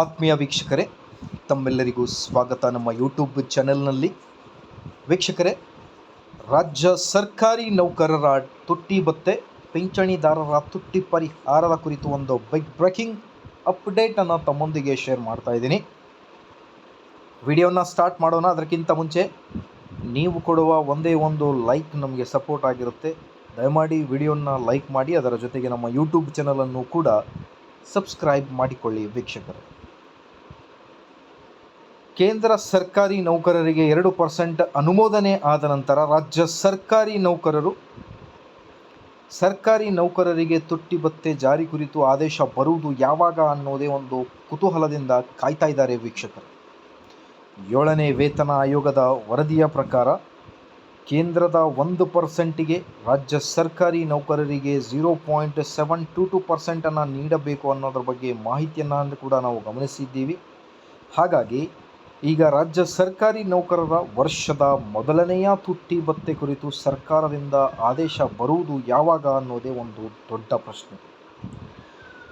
ಆತ್ಮೀಯ ವೀಕ್ಷಕರೇ, ತಮ್ಮೆಲ್ಲರಿಗೂ ಸ್ವಾಗತ ನಮ್ಮ ಯೂಟ್ಯೂಬ್ ಚಾನೆಲ್ನಲ್ಲಿ ವೀಕ್ಷಕರೇ, ರಾಜ್ಯ ಸರ್ಕಾರಿ ನೌಕರರ ತುಟ್ಟಿ ಭತ್ತೆ ಪಿಂಚಣಿದಾರರ ತುಟ್ಟಿ ಪರಿಹಾರದ ಕುರಿತು ಒಂದು ಬೈಕ್ ಬ್ರೇಕಿಂಗ್ ಅಪ್ಡೇಟನ್ನು ತಮ್ಮೊಂದಿಗೆ ಶೇರ್ ಮಾಡ್ತಾ ಇದ್ದೀನಿ. ವಿಡಿಯೋನ ಸ್ಟಾರ್ಟ್ ಮಾಡೋಣ, ಅದಕ್ಕಿಂತ ಮುಂಚೆ ನೀವು ಕೊಡುವ ಒಂದೇ ಒಂದು ಲೈಕ್ ನಮಗೆ ಸಪೋರ್ಟ್ ಆಗಿರುತ್ತೆ. ದಯಮಾಡಿ ವಿಡಿಯೋನ ಲೈಕ್ ಮಾಡಿ, ಅದರ ಜೊತೆಗೆ ನಮ್ಮ ಯೂಟ್ಯೂಬ್ ಚಾನಲನ್ನು ಕೂಡ ಸಬ್ಸ್ಕ್ರೈಬ್ ಮಾಡಿಕೊಳ್ಳಿ ವೀಕ್ಷಕರೇ. ಕೇಂದ್ರ ಸರ್ಕಾರಿ ನೌಕರರಿಗೆ ಎರಡು ಪರ್ಸೆಂಟ್ ಅನುಮೋದನೆ ಆದ ನಂತರ ರಾಜ್ಯ ಸರ್ಕಾರಿ ನೌಕರರು ಸರ್ಕಾರಿ ನೌಕರರಿಗೆ ತುಟ್ಟಿ ಭತ್ತೆ ಜಾರಿ ಕುರಿತು ಆದೇಶ ಬರುವುದು ಯಾವಾಗ ಅನ್ನೋದೇ ಒಂದು ಕುತೂಹಲದಿಂದ ಕಾಯ್ತಾ ಇದ್ದಾರೆ ವೀಕ್ಷಕರು. ಏಳನೇ ವೇತನ ಆಯೋಗದ ವರದಿಯ ಪ್ರಕಾರ ಕೇಂದ್ರದ ಒಂದು ಪರ್ಸೆಂಟಿಗೆ ರಾಜ್ಯ ಸರ್ಕಾರಿ ನೌಕರರಿಗೆ zero point seven two two ಪರ್ಸೆಂಟನ್ನು ನೀಡಬೇಕು ಅನ್ನೋದ್ರ ಬಗ್ಗೆ ಮಾಹಿತಿಯನ್ನು ಕೂಡ ನಾವು ಗಮನಿಸಿದ್ದೀವಿ. ಹಾಗಾಗಿ ಈಗ ರಾಜ್ಯ ಸರ್ಕಾರಿ ನೌಕರರ ವರ್ಷದ ಮೊದಲನೆಯ ತುಟ್ಟಿ ಭತ್ತೆ ಕುರಿತು ಸರ್ಕಾರದಿಂದ ಆದೇಶ ಬರುವುದು ಯಾವಾಗ ಅನ್ನೋದೇ ಒಂದು ದೊಡ್ಡ ಪ್ರಶ್ನೆ.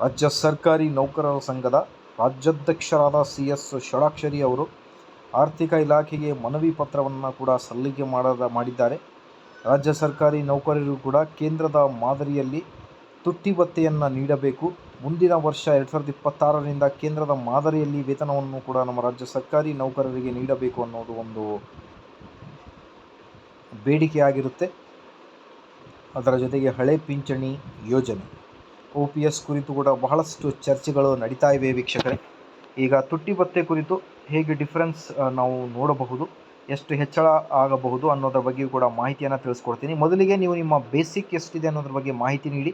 ರಾಜ್ಯ ಸರ್ಕಾರಿ ನೌಕರರ ಸಂಘದ ರಾಜ್ಯಾಧ್ಯಕ್ಷರಾದ ಸಿ ಎಸ್ ಷಡಾಕ್ಷರಿ ಅವರು ಆರ್ಥಿಕ ಇಲಾಖೆಗೆ ಮನವಿ ಪತ್ರವನ್ನು ಕೂಡ ಸಲ್ಲಿಕೆ ಮಾಡದ ಮಾಡಿದ್ದಾರೆ. ರಾಜ್ಯ ಸರ್ಕಾರಿ ನೌಕರರು ಕೂಡ ಕೇಂದ್ರದ ಮಾದರಿಯಲ್ಲಿ ತುಟ್ಟಿ ಭತ್ತೆಯನ್ನು ನೀಡಬೇಕು. ಮುಂದಿನ ವರ್ಷ ಎರಡು ಸಾವಿರದ ಇಪ್ಪತ್ತಾರರಿಂದ ಕೇಂದ್ರದ ಮಾದರಿಯಲ್ಲಿ ವೇತನವನ್ನು ಕೂಡ ನಮ್ಮ ರಾಜ್ಯ ಸರ್ಕಾರಿ ನೌಕರರಿಗೆ ನೀಡಬೇಕು ಅನ್ನೋದು ಒಂದು ಬೇಡಿಕೆಯಾಗಿರುತ್ತೆ. ಅದರ ಜೊತೆಗೆ ಹಳೆ ಪಿಂಚಣಿ ಯೋಜನೆ ಒ ಪಿ ಎಸ್ ಕುರಿತು ಕೂಡ ಬಹಳಷ್ಟು ಚರ್ಚೆಗಳು ನಡೀತಾ ಇವೆ ವೀಕ್ಷಕರೇ. ಈಗ ತುಟ್ಟಿ ಭತ್ತೆ ಕುರಿತು ಹೇಗೆ ಡಿಫ್ರೆನ್ಸ್ ನಾವು ನೋಡಬಹುದು, ಎಷ್ಟು ಹೆಚ್ಚಳ ಆಗಬಹುದು ಅನ್ನೋದ್ರ ಬಗ್ಗೆ ಕೂಡ ಮಾಹಿತಿಯನ್ನು ತಿಳಿಸ್ಕೊಡ್ತೀನಿ. ಮೊದಲಿಗೆ ನೀವು ನಿಮ್ಮ ಬೇಸಿಕ್ ಎಷ್ಟಿದೆ ಅನ್ನೋದ್ರ ಬಗ್ಗೆ ಮಾಹಿತಿ ನೀಡಿ.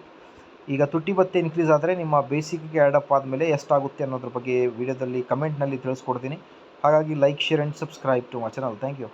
ಈಗ ತುಟ್ಟಿ ಭತ್ತೆ ಇನ್ಕ್ರೀಸ್ ಆದರೆ ನಿಮ್ಮ ಬೇಸಿಕ್ಗೆ ಆ್ಯಡಪ್ ಆದಮೇಲೆ ಎಷ್ಟಾಗುತ್ತೆ ಅನ್ನೋದ್ರ ಬಗ್ಗೆ ವಿಡಿಯೋದಲ್ಲಿ ಕಮೆಂಟ್ನಲ್ಲಿ ತಿಳಿಸ್ಕೊಡ್ತೀನಿ. ಹಾಗಾಗಿ like share and subscribe to my channel thank you